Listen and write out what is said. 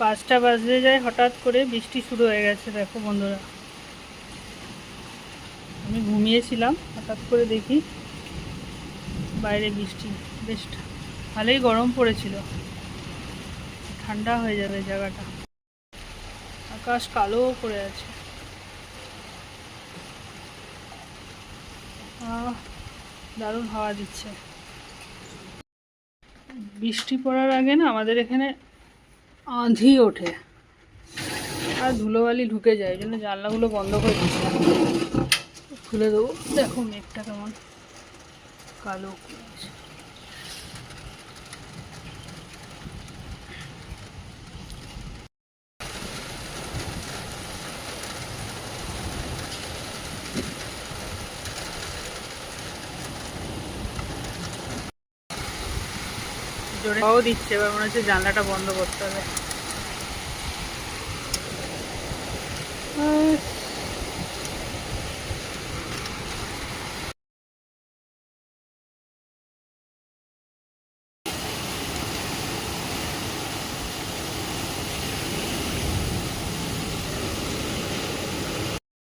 পাঁচটা বাজতে যায়, হঠাৎ করে বৃষ্টি শুরু হয়ে গেছে, দেখো বন্ধুরা। আমি ঘুমিয়েছিলাম, হঠাৎ করে দেখি বাইরে বৃষ্টি। বেশ ভালোই গরম পড়েছিল। ঠান্ডা হয়ে যাবে জায়গাটা। আকাশ কালো করে আছে। দারুণ হাওয়া দিচ্ছে। বৃষ্টি পড়ার আগে না আমাদের এখানে আঁধি ওঠে। আর ধুলোবালি ঢুকে যায় জন্য জানলাগুলো বন্ধ করে দিচ্ছি খুলে দেবো। দেখো মেঘটা কেমন। কালো। জোরে হাওয়াও দিচ্ছে এবার মনে হচ্ছে জানলাটা বন্ধ করতে হবে।